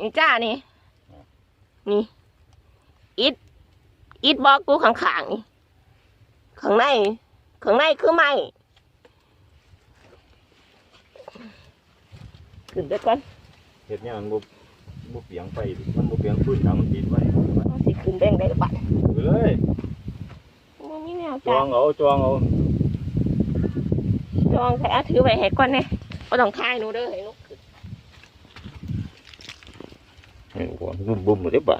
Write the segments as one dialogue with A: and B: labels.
A: นี่จ้านี่ นี่ อิด อิดบอกกูข้างๆนี่ ข้างใน ข้างในคือไม้ขึ้นไปก่อน
B: เห็ดเนี่ยมันบุบุเปียงไปมันบุเปียงพื้นทางมันติดไว้
A: เอาสิขึ้นแบงได้หรือเปล่า
B: ไปเลย
A: มันมีแนว
B: จ
A: จ้า
B: องเอาจองเอา
A: จองใส่อาถือไว้ให้ก่อนเนี่ยก็ต้องคายหนูเด้อให้หนูขึ้น
B: เห็นก่ อนรุ่นบุ้มหมดเลยป่ะ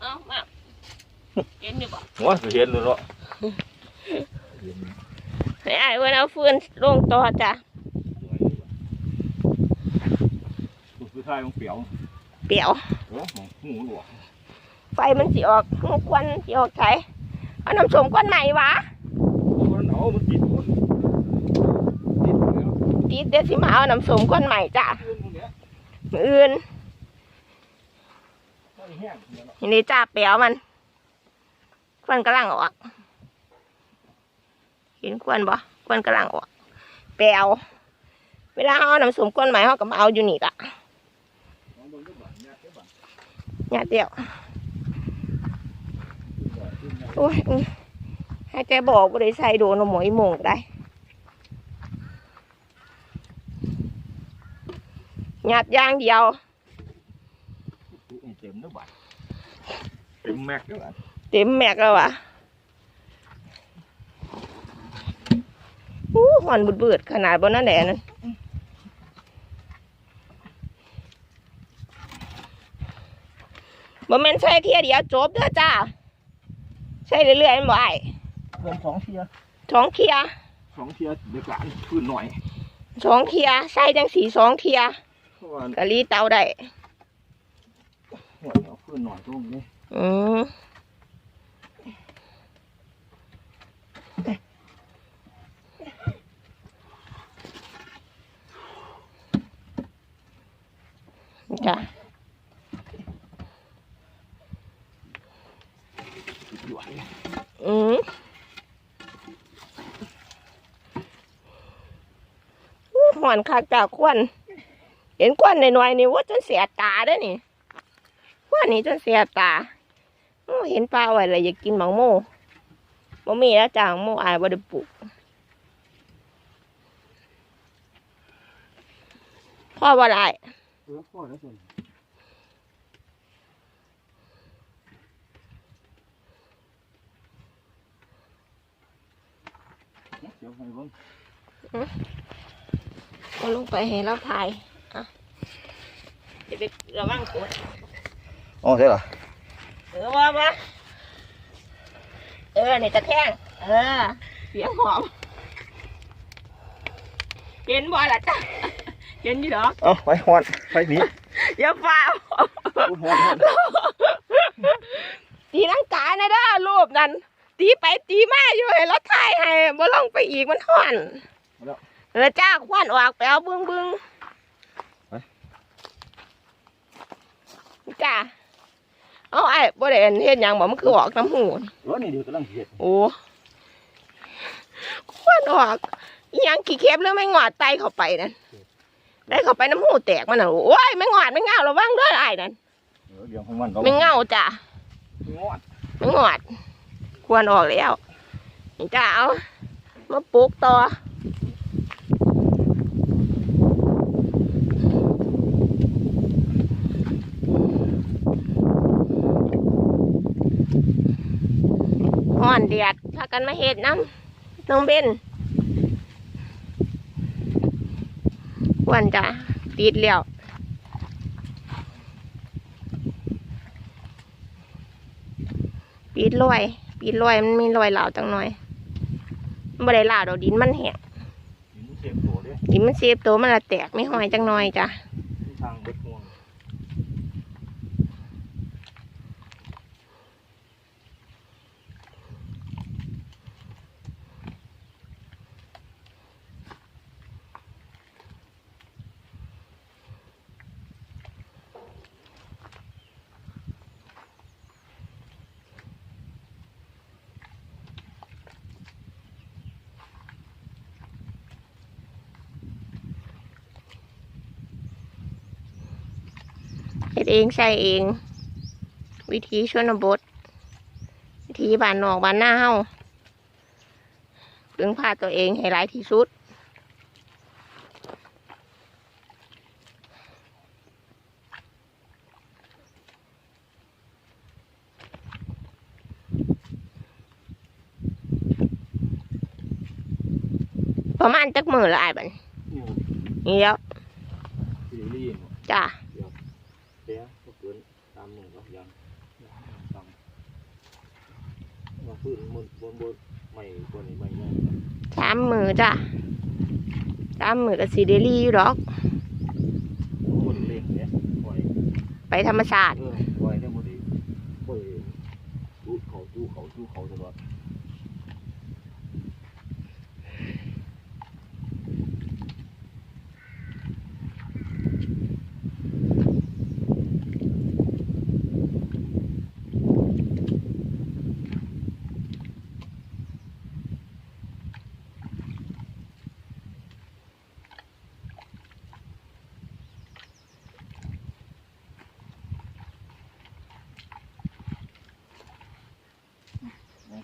A: เอามาเห็นอยู่บ่
B: ว่าเห็นเลยเนาะ
A: ให้อ้ายเพิ่นเอาฟืนลงต่อจ้ะ
B: คือท้ายของเปียว
A: เปียว
B: เออของหูหลวง
A: ไฟมันสิออกมันควันสิออกใช้เอาน้ำส้มก้อนใหม่วะ
B: มันเอามันติดคนติดแล้ว
A: ติดเดี๋ยวสิมาเอาน้ำส้มก้อนใหม่จ้ะ
B: เรื่องพวกเนี้ย
A: มื้ออื่น
B: นี่เนาะ
A: นี่นี่จ้าเปียวมันควันกำลังออกเห็นควันบ่ควันกำลังออกเปียวเวลาเอาน้ำสมก้นใหม่เขาก็มาเอาอยู่นี่ละ
B: ลองเบิ่งดูบ้านเนี่ยา
A: เดียวโอ้ยให้ใจบอกบ่าได้ใส่โดนเอาหมอยมงได้หยาดยางเดียว
B: เต็มเด้อบ้านเต็มแม็กเด้อบ้าน
A: เต็มแม็กแล้ววะอู้หอนบุดเบิดๆขนาดบนนั้นแหละนั่นบ่แม่นใช่เที่ยเดียวจบเด้อจ้า ใช่เรื่อยๆมันบ่ไอ้
B: เพิ่มสองเทีย
A: สองเทีย
B: สองเทียเดี๋ยวการพื้นหน่อย
A: สองเทียใส่จังสีสองเทีย
B: เพราะว่ากะ
A: ลีเตาได้
B: หัวเอาพื้นหน่อยตรงนี้
A: อืมจ้ะ
B: อยู่ไอ้
A: อืมอู้หอนคักจากควันเห็นควันหน่อยๆนี่ว่าจนเสียตาเด้อนี่ค วันนี่จนเสียตาอู้เห็นปลาไว้เลยอยากกินหมังโม่บ่มีแล้วจ้างโม่อายบ่ได้ปลูกพ่อบ่ได้
B: เออพ่อแล้วส่วนเดี๋ยวให้เบิ่ง
A: เอาลงไปให้เราถ่ายอะเดี๋ยวไประวังกด
B: อ๋อใช่เหรอ
A: เออว่าว่าเออนี่ตะแคงเออเสียงหอมเห็นบ่ล่ะจ้ะเห็นอยู่เหรอ
B: เอาไปหอนไปหนี
A: อย่าฟ้าว
B: หอนหอน
A: ตีนังกานะเด้อรูปนั้นตีไปตีมาอยู่ให้เราถ่ายให้บ่ลงไปอีกมันห่อนเออจ้าควันออกไปเอาบึ้งบึ้งจ้า เอาไอ้บ่ได้เห็นเฮ็ดหยังบ่มันคือออกน้ำหู
B: รถนี่เดี๋ยวกำลังเห็ด
A: โอ้ควันออกอิหยังขี้เข็บหรือไม่งอดไตเข้าไปนั่นได้เข้าไปน้ำหูแตกมันน่ะโอ้ยไม่งอดไม่เงาระวังเด้วยไอ้นั่น
B: เดี๋ยวเดี๋ยวของมัน
A: ไม่เงาจ้ะ
B: งอด
A: ไม่งอด ควรออกแล้วนี่จ้าเอามาปลูกต่อ ห่อนเดียดพากันมาเห็ดน้ำน้องเบนวันจ้ะติดแล้วปีดลอยปีดลอยมันมีรอยเหลาจังหน่อยมันบ่ได้เหลาดอกดินมันแหก
B: หินเสียบโตเด้
A: ดินมันเซฟตัวมันละแตกไม่หอยจังหน่อยจ้ะ
B: เฮ็
A: ดเองใช้เอง วิธีชนบท วิธีบ้านนอกบ้านหน้าเฮาพึ่งพาตัวเองให้หลายที่สุดประมาณจักมือละอายบัดนี้
B: นี่
A: นี่แล้ว
B: ซีรีส์
A: จ้า
B: เสียก็เกินตามหนึ่งก็ยังตามมา พื้นบนบนบนใหม่บนนี้ใหม่ยัง
A: สามมือจ้าสามมือกับสีเดลี่อยู่ดอก
B: บนเล่งเนี่ยปล่อย
A: ไปธรรมศาสตร์
B: เออปล่อยได้หมดดีปล่อยจูเขาจูเขาจูเขาตลอด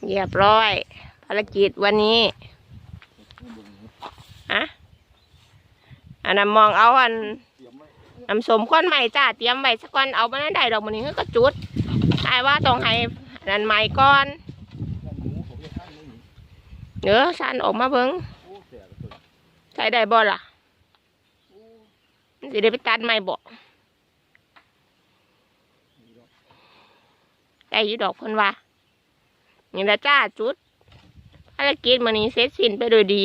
A: เรียบร้อย ภารกิจวันนี้อะอันนั้นมองเอาอันน้ำสมก้อนใหม่จ้าเตรียมไว้สักก้อนเอามานั่นได้ดอกมันนี้ก็จุดอายว่าต้องให้อันนั้นใหม่ก่อน
B: นั่นหมูผมจะท่านไม่หนี
A: เดี๋ยวสันออกมาเบิ้ง
B: โอ้เสียกระสุน
A: ใช้ได้บ่ล่ะสิได้ไปตัดใหม่บ่ได้ยี่ดอกเพิ่นว่า นี่ละจ้าจุดภารกิจมันนี้เสร็จสิ้นไปโดยดี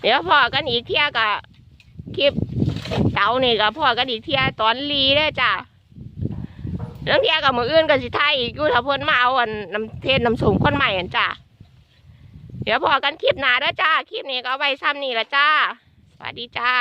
A: เดี๋ยวพอกันอีกเที่ยกับคลิปเสานี่กับพอกันอีกเที่ยตอนรีได้จ้าเรื่องเที่ยกับมืออื่นกับสิไทยอีกอยู่ถ้าเพิ่นมาเอาอันน้ำเทศน้ำสมคนใหม่อันจ้าเดี๋ยวพอกันคลิปหนาเด้จ้าคลิปนี้ก็ไว้ซ้ำนี่ละจ้าสวัสดีจ้า